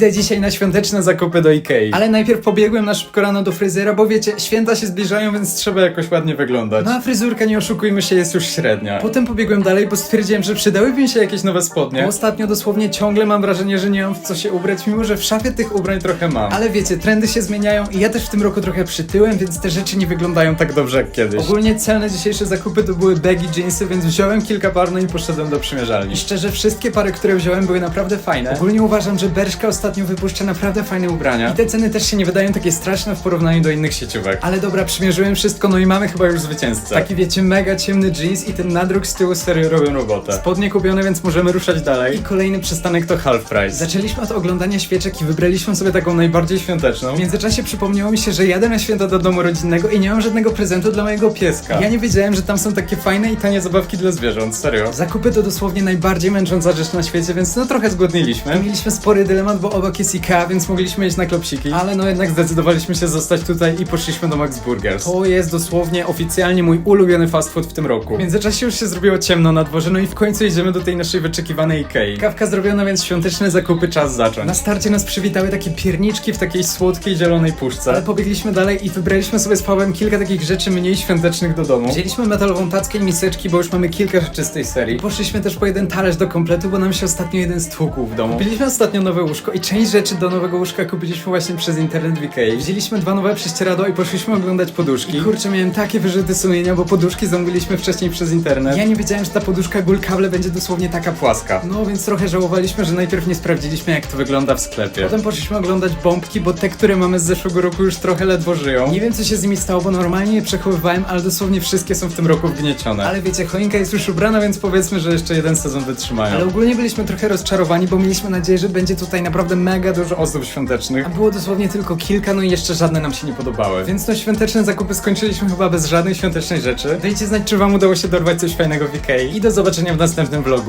Idę dzisiaj na świąteczne zakupy do Ikei. Ale najpierw pobiegłem na szybko rano do fryzjera, bo wiecie, święta się zbliżają, więc trzeba jakoś ładnie wyglądać. No a fryzurka, nie oszukujmy się, jest już średnia. Potem pobiegłem dalej, bo stwierdziłem, że przydałyby mi się jakieś nowe spodnie. Bo ostatnio dosłownie ciągle mam wrażenie, że nie mam w co się ubrać, mimo że w szafie tych ubrań trochę mam. Ale wiecie, trendy się zmieniają i ja też w tym roku trochę przytyłem, więc te rzeczy nie wyglądają tak dobrze jak kiedyś. Ogólnie celne dzisiejsze zakupy to były baggy jeansy, więc wziąłem kilka par, no i poszedłem do przymierzalni. I szczerze, wszystkie pary, które wziąłem były naprawdę fajne. Ogólnie uważam, że Bershka ostatnio wypuszcza naprawdę fajne ubrania. I te ceny też się nie wydają takie straszne w porównaniu do innych sieciówek. Ale dobra, przymierzyłem wszystko, no i mamy chyba już zwycięzcę. Taki wiecie, mega ciemny jeans i ten nadruk z tyłu serio robią robotę. Spodnie kupione, więc możemy ruszać dalej. I kolejny przystanek to half price. Zaczęliśmy od oglądania świeczek i wybraliśmy sobie taką najbardziej świąteczną. W międzyczasie przypomniało mi się, że jadę na święta do domu rodzinnego i nie mam żadnego prezentu dla mojego pieska. Ja nie wiedziałem, że tam są takie fajne i tanie zabawki dla zwierząt, serio. Zakupy to dosłownie najbardziej męcząca rzecz na świecie, więc no trochę zgłodniliśmy. I mieliśmy spory dylemat, bo obok jest Ikea, więc mogliśmy iść na klopsiki. Ale no jednak zdecydowaliśmy się zostać tutaj i poszliśmy do Max Burgers. To jest dosłownie oficjalnie mój ulubiony fast food w tym roku. W międzyczasie już się zrobiło ciemno na dworze, no i w końcu idziemy do tej naszej wyczekiwanej Ikei. Kawka zrobiona, więc świąteczne zakupy czas zacząć. Na starcie nas przywitały takie pierniczki w takiej słodkiej, zielonej puszce. Ale pobiegliśmy dalej i wybraliśmy sobie z Pawłem kilka takich rzeczy mniej świątecznych do domu. Wzięliśmy metalową tackę i miseczki, bo już mamy kilka rzeczy z tej serii. Poszliśmy też po jeden talerz do kompletu, bo nam się ostatnio jeden stłukł w domu. Kupiliśmy ostatnio nowe łóżko i część rzeczy do nowego łóżka kupiliśmy właśnie przez internet w Ikei. Wzięliśmy dwa nowe prześcieradła i poszliśmy oglądać poduszki. I kurczę, miałem takie wyrzuty sumienia, bo poduszki zamówiliśmy wcześniej przez internet. Ja nie wiedziałem, że ta poduszka gulkable będzie dosłownie taka płaska. No więc trochę żałowaliśmy, że najpierw nie sprawdziliśmy jak to wygląda w sklepie. Potem poszliśmy oglądać bombki, bo te, które mamy z zeszłego roku już trochę ledwo żyją. Nie wiem co się z nimi stało, bo normalnie je przechowywałem, ale dosłownie wszystkie są w tym roku wgniecione. Ale wiecie, choinka jest już ubrana, więc powiedzmy, że jeszcze jeden sezon wytrzymają. Ale ogólnie byliśmy trochę rozczarowani, bo mieliśmy nadzieję, że będzie tutaj naprawdę mega dużo ozdób świątecznych. A było dosłownie tylko kilka, no i jeszcze żadne nam się nie podobały. Więc no świąteczne zakupy skończyliśmy chyba bez żadnej świątecznej rzeczy. Dajcie znać, czy wam udało się dorwać coś fajnego w Ikei. I do zobaczenia w następnym vlogu.